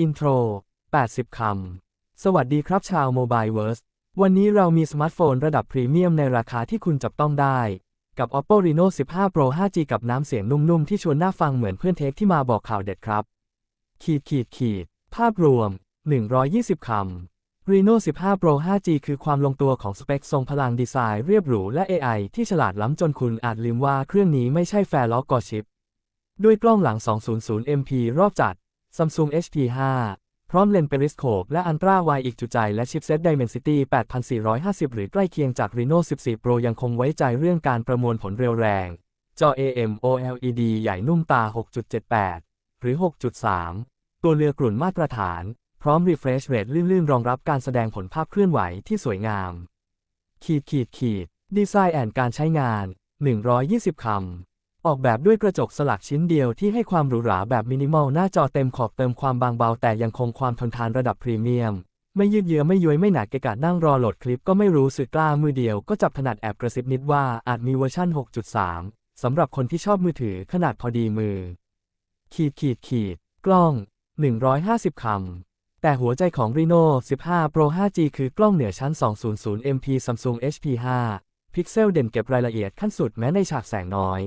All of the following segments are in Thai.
อินโทร 80 คำ สวัสดีครับชาวโมบายเวิร์สวันนี้เรามีสมาร์ทโฟนระดับพรีเมียมในราคาที่คุณจับต้องได้ กับ Oppo Reno 15 Pro 5G กับน้ำเสียงนุ่มๆ ที่ชวนน่าฟังเหมือนเพื่อนเทคที่มาบอกข่าวเด็ดครับ ขีดขีดขีด ภาพรวม 120 คำ Reno 15 Pro 5G คือความลงตัวของสเปคทรงพลังดีไซน์เรียบหรูและ AI ที่ฉลาดล้ำจนคุณอาจลืมว่าเครื่องนี้ไม่ใช่แฟร์ล็อกกอชิปด้วยกล้องหลัง 200 MP รอบจัด Samsung HP5 พร้อมเลนส์เปริสโคปและอันตราไวอีกจุใจ และชิปเซต Dimensity 8450 หรือใกล้เคียงจาก Reno 14 Pro ยังคงไว้ใจเรื่องการประมวลผลเร็วแรง จอ AMOLED ใหญ่นุ่มตา 6.78 หรือ 6.3 ตัวเรือกลุ่นมาตรฐาน พร้อม Refresh Rate ลื่นๆ รองรับการแสดงผลภาพเคลื่อนไหวที่สวยงาม ขีดขีดขีดดีไซน์แอนการใช้งาน 120 คำ ออกแบบด้วยกระจกสลักชิ้นเดียวที่ให้ความหรูหราแบบมินิมอลหน้าจอเต็มขอบเติมความบางเบาแต่ยังคงความทนทานระดับพรีเมียม ไม่ยืดเยื้อไม่ย้วยไม่หนักเกะกะนั่งรอโหลดคลิปก็ไม่รู้สึกกล้ามือเดียวก็จับถนัดแอบกระซิบนิดว่าอาจมีเวอร์ชั่น 6.3 สำหรับคนที่ชอบมือถือขนาดพอดีมือ ขีดขีดขีด กล้อง 150 คำแต่หัวใจของ Reno 15 Pro 5G คือกล้องเหนือชั้น 200 MP Samsung HP5 พิกเซลเด่นเก็บรายละเอียดขั้นสุดแม้ในฉากแสงน้อย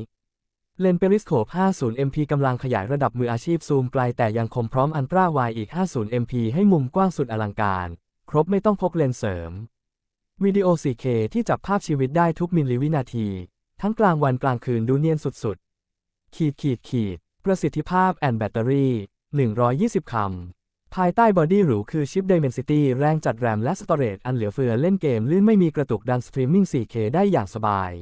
เลนส์เปริสโคป 50 MP กำลังขยายระดับมืออาชีพซูมไกลแต่ยังคมพร้อมอันตราไวอีก 50 MP ให้มุมกว้างสุดอลังการ ครบไม่ต้องพกเลนส์เสริม วิดีโอ 4K ที่จับภาพชีวิตได้ทุกมิลลิวินาที ทั้งกลางวันกลางคืนดูเนียนสุดๆ ขีดขีดขีด ประสิทธิภาพแอนแบตเตอรี่ 120 คำ ภายใต้บอดี้หรูคือชิป Dimensity แรงจัดแรมและสตอเรจอันเหลือเฟือเล่นเกมลื่นไม่มีกระตุกดันสตรีมมิ่ง 4K ได้อย่างสบาย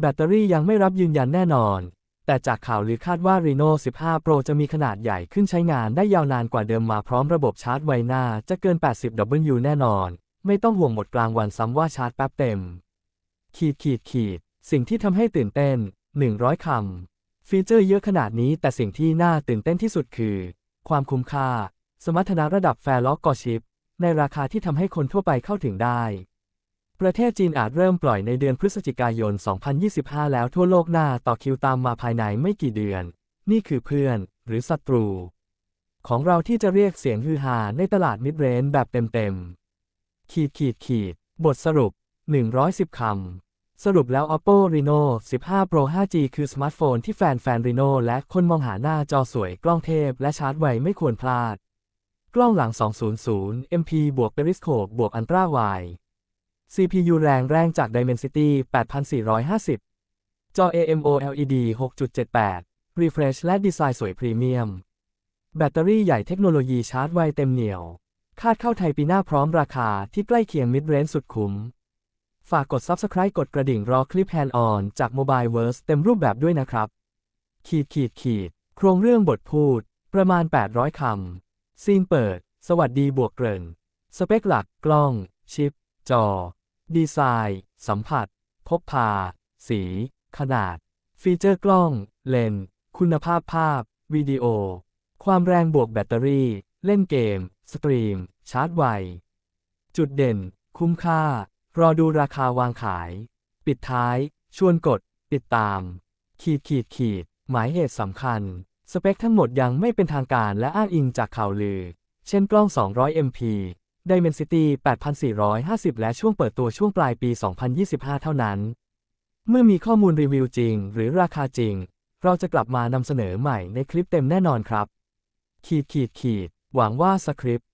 แบตเตอรี่ยังไม่รับยืนยันแน่นอน แต่จากข่าวลือคาดว่า Reno 15 Pro จะมีขนาดใหญ่ขึ้นใช้งานได้ยาวนานกว่าเดิมมาพร้อมระบบชาร์จไวหน้าจะเกิน 80W แน่นอน ไม่ต้องห่วงหมดกลางวันซ้ำว่าชาร์จแป๊บเต็ม ขีดขีดขีด สิ่งที่ทำให้ตื่นเต้น 100 คำ ฟีเจอร์เยอะขนาดนี้แต่สิ่งที่น่าตื่นเต้นที่สุดคือ ความคุ้มค่า สมรรถนะระดับแฟร์ล็อกกอชิปในราคาที่ทำให้คนทั่วไปเข้าถึงได้ ประเทศจีนอาจเริ่มปล่อยในเดือนพฤศจิกายน 2025 แล้วทั่วโลกหน้าต่อคิวตามมาภายในไม่กี่เดือน นี่คือเพื่อน หรือศัตรู ของเราที่จะเรียกเสียงฮือฮาในตลาดมิดเรนแบบเต็มๆ ขีดขีดขีด บทสรุป 110 คำ สรุปแล้ว Oppo Reno 15 Pro 5G คือสมาร์ทโฟนที่แฟนแฟน Reno และคนมองหาหน้าจอสวยกล้องเทพและชาร์จไวไม่ควรพลาด กล้องหลัง 200 MP บวก Periscope บวก Ultra Wide CPU แรงแรงจาก Dimensity 8450 จอ AMOLED 6.78 Refresh และดีไซน์สวยพรีเมียม แบตเตอรี่ใหญ่เทคโนโลยีชาร์จไวเต็มเหนียว คาดเข้าไทยปีหน้าพร้อมราคาที่ใกล้เคียงมิดเรนสุดคุ้ม ฝากกด Subscribe กดกระดิ่งรอคลิป Hand On จาก Mobile Verse เต็มรูปแบบด้วยนะครับ ขีดขีดขีด โครงเรื่องบทพูด ประมาณ 800 คำซีนเปิด สวัสดีบวกเกริ่น สเปคหลัก กล้อง ชิป จอ ดีไซน์ สัมผัสพกพา สี ขนาด ฟีเจอร์กล้อง เลนส์คุณภาพภาพ วิดีโอ ความแรงบวกแบตเตอรี่ เล่นเกม สตรีม ชาร์จไว จุดเด่น คุ้มค่า รอดูราคาวางขาย ปิดท้าย ชวนกด ติดตาม ขีดขีดขีด หมายเหตุสำคัญ สเปคทั้งหมดยังไม่เป็นทางการและอ้างอิงจากข่าวลือ เช่นกล้อง 200 MP Dimensity 8450 และช่วงเปิดตัวช่วงปลายปี 2025 เท่านั้น เมื่อมีข้อมูลรีวิวจริง หรือราคาจริง เราจะกลับมานำเสนอใหม่ในคลิปเต็มแน่นอนครับ ขีดขีดขีด หวังว่าสคริปต์